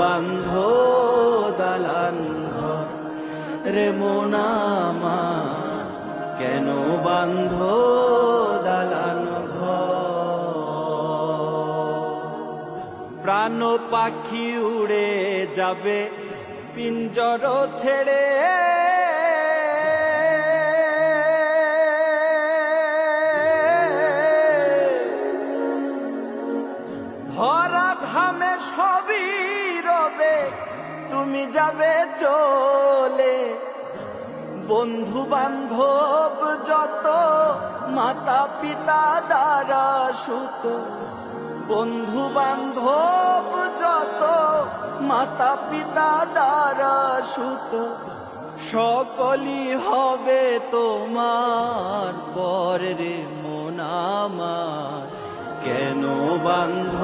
বান্ধ দালান ঘর। রে মোনামা কেন বান্ধ দালান প্রাণ পাখি উড়ে যাবে, পিঞ্জর ছেড়ে। ভরা ধামে রবে তুমি যাবে চলে। বন্ধু বান্ধব যত মাতা পিতা দ্বারা সুত। বন্ধু বান্ধব যত মাতা পিতা দ্বারা সুত। সকলই হবে তোমার পর মন কেন বান্ধ